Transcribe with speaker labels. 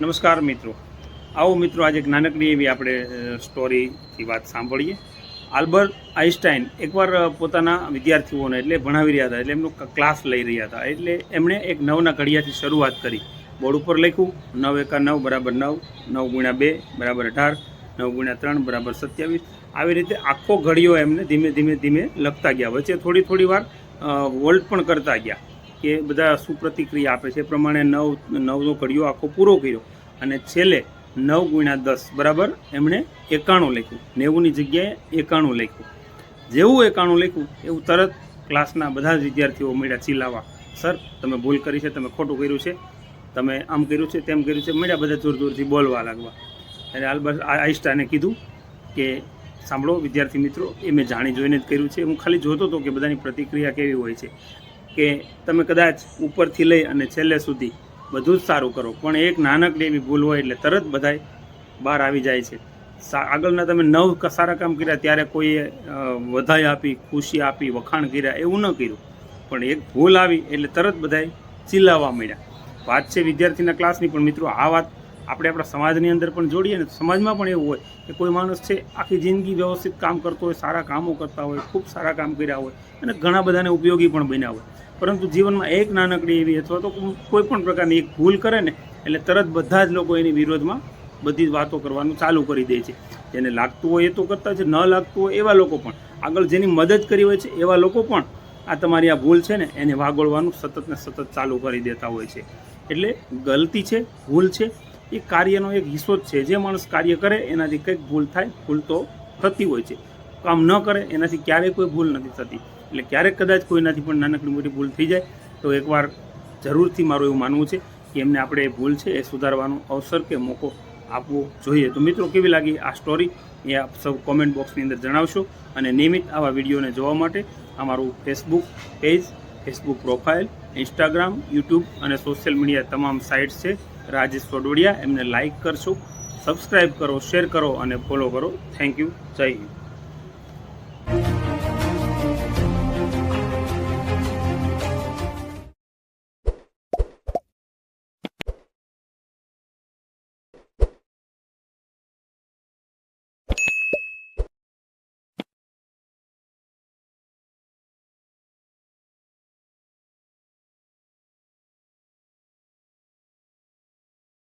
Speaker 1: નમસ્કાર મિત્રો. આવો મિત્રો આજે એક નાનકડી એવી આપણે સ્ટોરીથી વાત સાંભળીએ. આલ્બર્ટ આઈન્સ્ટાઈન એકવાર પોતાના વિદ્યાર્થીઓને એટલે ભણાવી રહ્યા હતા, એટલે એમનો ક્લાસ લઈ રહ્યા હતા. એટલે એમણે એક નવના ઘડિયાથી શરૂઆત કરી. બોર્ડ ઉપર લખ્યું, નવ એકા નવ બરાબર નવ નવ ગુણ્યા બે બરાબર અઢાર, નવ ગુણ્યા ત્રણ બરાબર સત્યાવીસ. આવી રીતે આખો ઘડિયો એમને ધીમે ધીમે ધીમે લખતા ગયા. વચ્ચે થોડી થોડી વાર વોલ્ટ પણ કરતા ગયા. કે બધા શું પ્રતિક્રિયા આપે છે. એ પ્રમાણે નવ, નવનો ઘડિયો આખો પૂરો કર્યો અને છેલ્લે નવ ગુણ્યા દસ, બરાબર? એમણે એકાણું લખ્યું. નેવુંની જગ્યાએ એકાણું લખ્યું. જેવું એકાણું લખ્યું, એવું તરત ક્લાસના બધા જ વિદ્યાર્થીઓ મળ્યા ચીલાવા. સર, તમે ભૂલ કરી છે, તમે ખોટું કર્યું છે. તમે આમ કર્યું છે, તેમ કર્યું છે. મળ્યા બધા જોર જોરથી બોલવા લાગવા. અને આલ્બર્ટ આ- આઈન્સ્ટાઈને કીધું કે, સાંભળો વિદ્યાર્થી મિત્રો, એ મેં જાણી જોઈને જ કર્યું છે. હું ખાલી જોતો હતો કે બધાની પ્રતિક્રિયા કેવી હોય છે. કે તમે કદાચ ઉપરથી લઈ અને છેલ્લે સુધી બધું જ સારું કરો. પણ એક નાનકડી એવી ભૂલ હોય એટલે તરત બધાય બહાર આવી જાય છે. આગળના તમે નવ સારા કામ કર્યા ત્યારે કોઈએ વધાઈ આપી, ખુશી આપી, વખાણ કર્યા એવું ન કર્યું. પણ એક ભૂલ આવી એટલે તરત બધાય ચિલ્લાવા મળ્યા વાત છે વિદ્યાર્થીના ક્લાસની, પણ મિત્રો આ વાત આપણે આપણા સમાજની અંદર પણ જોડીએ ને સમાજમાં પણ એવું હોય કે કોઈ માણસ છે, આખી જિંદગી વ્યવસ્થિત કામ કરતો હોય, સારા કામો કરતા હોય, ખૂબ સારા કામ કર્યા હોય અને ઘણા બધાને ઉપયોગી પણ બન્યા હોય. પરંતુ જીવનમાં એક નાનકડી એવી અથવા તો કોઈ પણ પ્રકારની એક ભૂલ કરે ને, એટલે તરત બધા જ લોકો એની વિરોધમાં બધી જ વાતો કરવાનું ચાલુ કરી દે છે. જેને લાગતું હોય એ તો કરતા છે, ન લાગતું હોય એવા લોકો પણ. આગળ જેની મદદ કરી હોય છે, એવા લોકો પણ આ તમારી આ ભૂલ છે ને, એને વાગોળવાનું સતત ને સતત ચાલુ કરી દેતા હોય છે. એટલે ગલતી છે, ભૂલ છે એ કાર્યનો એક હિસ્સો જ છે. જે માણસ કાર્ય કરે, એનાથી કંઈક ભૂલ થાય, ભૂલ તો થતી હોય છે. કામ ન કરે, એનાથી ક્યારેય કોઈ ભૂલ નથી થતી. એટલે ક્યારેક કદાચ કોઈનાથી પણ નાનકડી મોટી ભૂલ થઈ જાય, તો એકવાર જરૂરથી મારું એવું માનવું છે કે એમને આપણે એ ભૂલ છે એ સુધારવાનો અવસર કે મોકો આપવો જોઈએ. તો મિત્રો, કેવી લાગી આ સ્ટોરી એ આપ સૌ કોમેન્ટ બોક્સની અંદર જણાવશો અને નિયમિત આવા વિડીયોને જોવા માટે અમારું Facebook page Facebook profile, Instagram, YouTube અને સોશિયલ મીડિયા તમામ સાઇટ્સ છે. રાજેશ સોડોડિયા, એમને લાઇક કરશો, સબસ્ક્રાઇબ કરો, શેર કરો અને ફોલો કરો. Thank you. જય હિન્દ.